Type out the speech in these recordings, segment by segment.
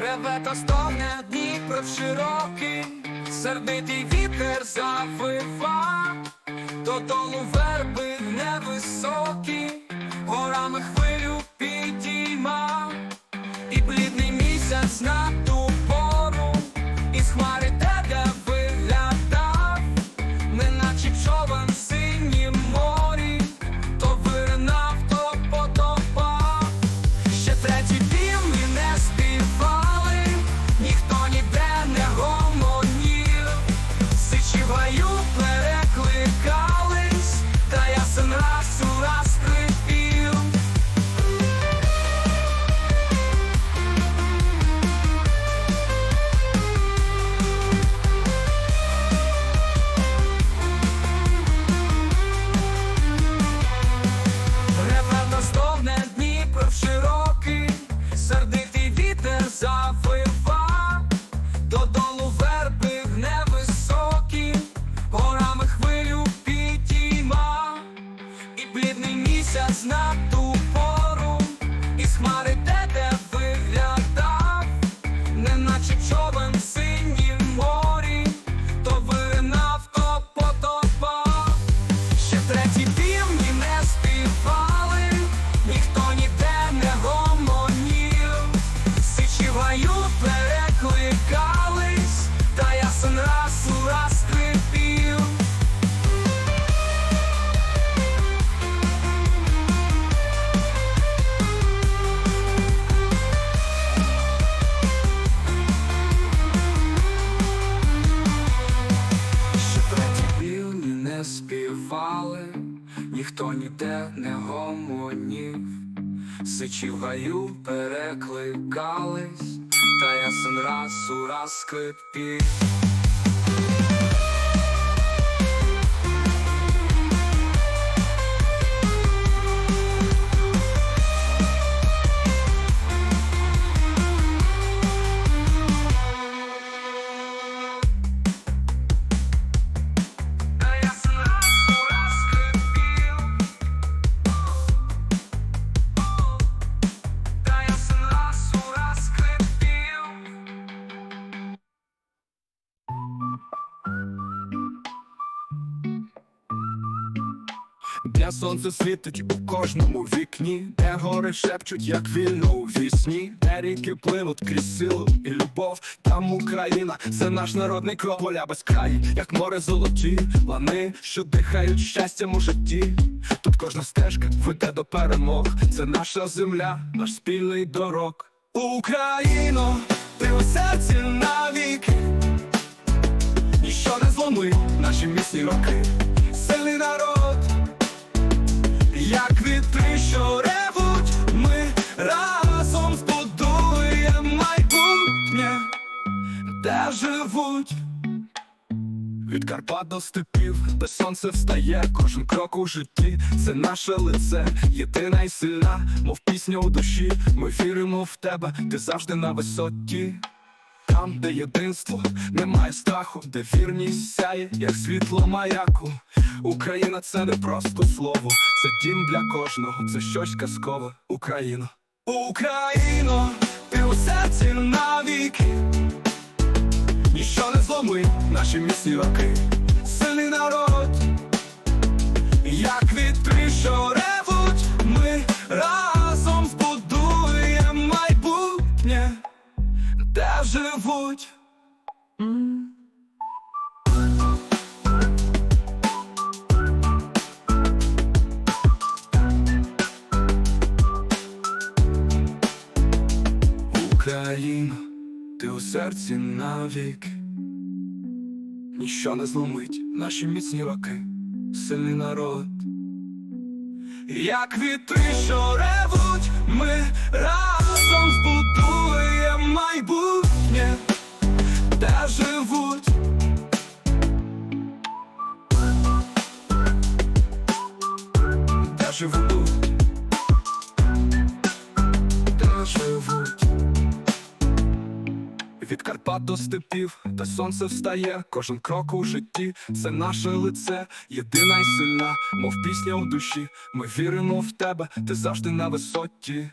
Реве та стогне Дніпро широкий, сердитий вітер завива, додолу верби невисокі, горами хвилю ніде не гомонів, сичі в гаю перекликались, та ясен раз у раз скрипів. Сонце світить у кожному вікні, де гори шепчуть, як вільно у вісні, де ріки пливуть крізь силу і любов. Там Україна, це наш народний кров, поля без краю, як море золоті, лани, що дихають щастям у житті. Тут кожна стежка веде до перемог. Це наша земля, наш спільний дорог. Україно, ти у серці навіки, ніщо не зломить наші міцні роки. Від Карпат до степів, де сонце встає, кожен крок у житті, це наше лице, єдина і сильна, мов пісня у душі. Ми віримо в тебе, ти завжди на висоті. Там, де єдинство, немає страху, де вірність сяє, як світло маяку. Україна це не просто слово, це дім для кожного, це щось казкове. Україна. Україно, ти у серці навіки, ніщо не зломить наші міцні роки. Сильний народ, як вітри, що ревуть, ми разом збудуємо майбутнє де живуть. Україна, ти у серці навіки, ніщо не зломить наші міцні роки, сильний народ. Як вітри, що ревуть, ми разом збудуємо майбутнє, де живуть. Де живуть. Від Карпат до степів, де сонце встає, кожен крок у житті, це наше лице, єдина й сильна, мов пісня у душі. Ми віримо в тебе, ти завжди на висоті.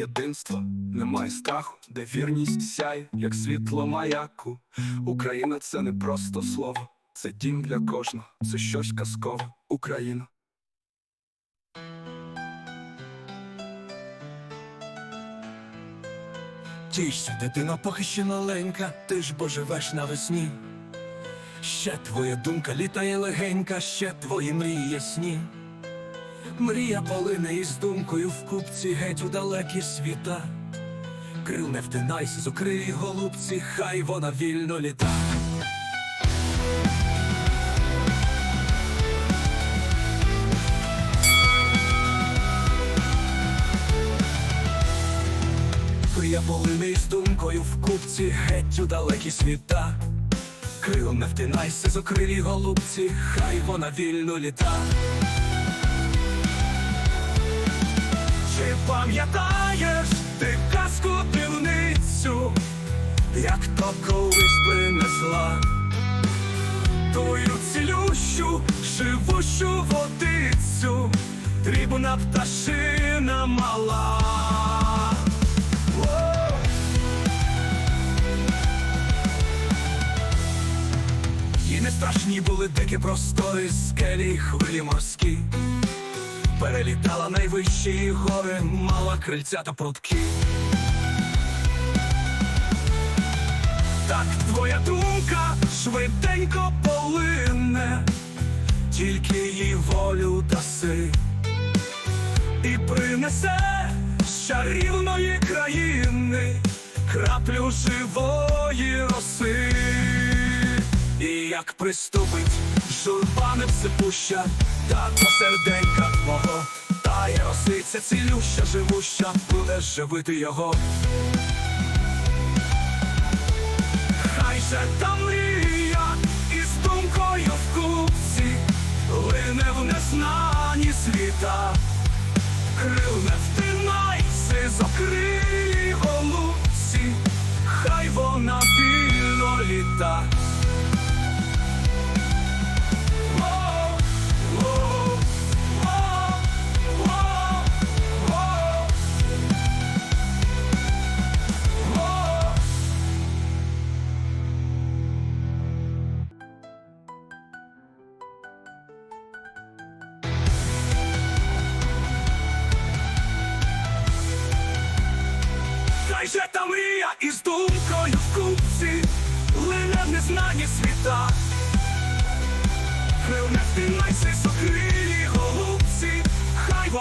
єдинство, немає страху, де вірність сяє, як світло маяку. Україна це не просто слово, це дім для кожного, це щось казкове. Україна. Тішся, дитино, поки ще маленька, ти ж бо живеш навесні. Ще твоя думка літає легенька, ще твої мрії ясні. Мрія полине із думкою в купці геть у далекі світа. Крил не втинайся, зокрий голубці, хай вона вільно літа. Мрія полине із думкою в купці геть у далекі світа. Крил не втинайся, зокрилі голубці, хай вона вільно літа. Чи пам'ятаєш ти казку півницю, як то колись принесла тую цілющу, живущу водицю, дрібна пташина мала. Страшні були дикі простори, скелі, хвилі морські. Перелітала найвищі гори, мала крильця та прутки. Так твоя думка швиденько полине, тільки їй волю даси, і принесе з чарівної країни краплю живої роси. І як приступить журба не всепуща, та на серденька твого, тає росиця цілюща, живуща, буде живити його. Хай же та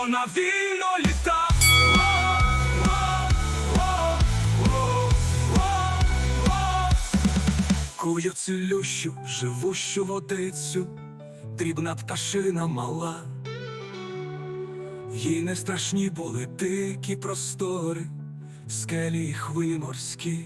вона вільно літа. Кую цілющу, живущу водицю, дрібна пташина мала. Їй не страшні були дикі простори, скелі й хвилі морські.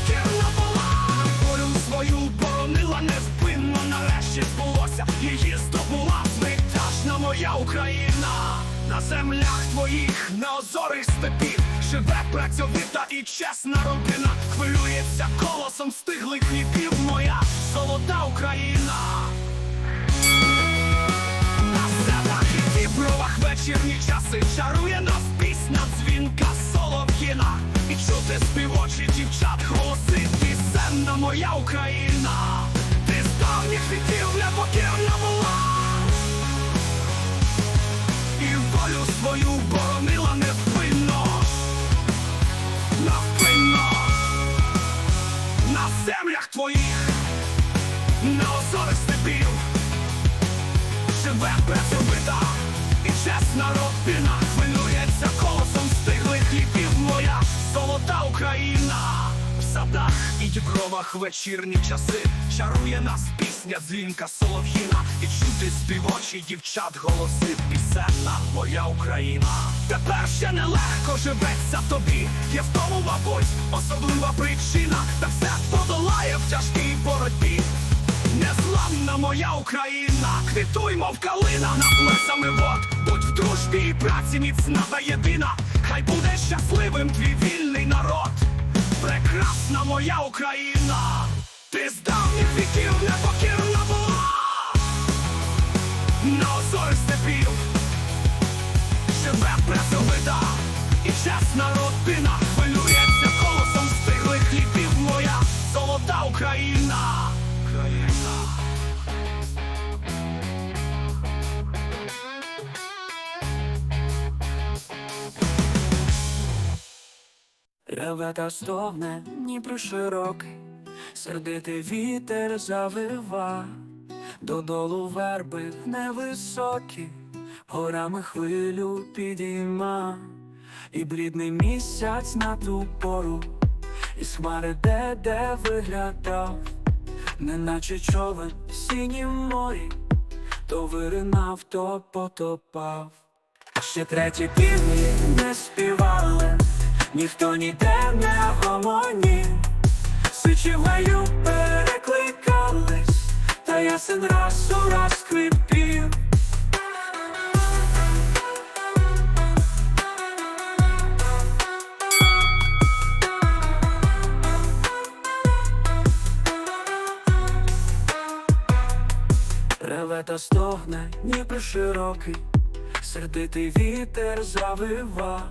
моя Україна. На землях твоїх неозорих степів живе працьовита і чесна родина. Хвилюється колосом стиглих віків моя золота Україна. На сценах і дібровах вечірні часи чарує нас пісня дзвінка Солов'їна І чути співочі дівчат голоси пісенна моя Україна Ти з давніх віків непокірна була волю свою боронила невпинно Навпинно На землях твоїх неозорих степів. Живе працьовита і дібровах вечірні часи. Чарує нас пісня дзвінка солов'їна, і чути співочі дівчат голоси. Пісенна моя Україна. Тепер ще нелегко живеться тобі. Є в тому, мабуть, особлива причина, та все подолає в тяжкій боротьбі. Незламна моя Україна, квітуй, мов калина над плесами вод. Будь в дружбі і праці міцна та єдина. Хай буде щасливим твій вільний народ. Прекрасна моя Україна, ти з давніх віків непокірна була. Реве та стогне, Дніпро широкий, сердитий вітер завива, додолу верби невисокі, горами хвилю підійма, і блідний місяць на ту пору, із хмари де де виглядав, неначе човен в синім морі, то виринав, то потопав. Ще треті півні не співали, ніхто ніде не гомоні, Сичі в перекликались, та ясен раз у раз скрипів. Та стогне, Дніпро широкий, сердитий вітер завива,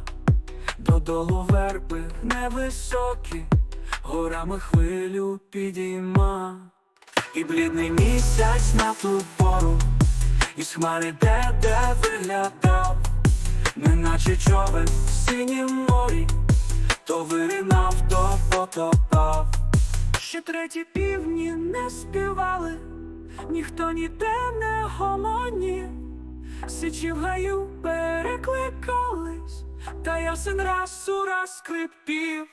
додолу верби невисокі, горами хвилю підійма, і блідний місяць на ту пору, із хмари де де виглядав, неначе човен в синім морі, то виринав, то потопав. Ще треті півні не співали, ніхто ніде не гомоні, сичі в гаю перекликались, та ясен раз у раз скрипів.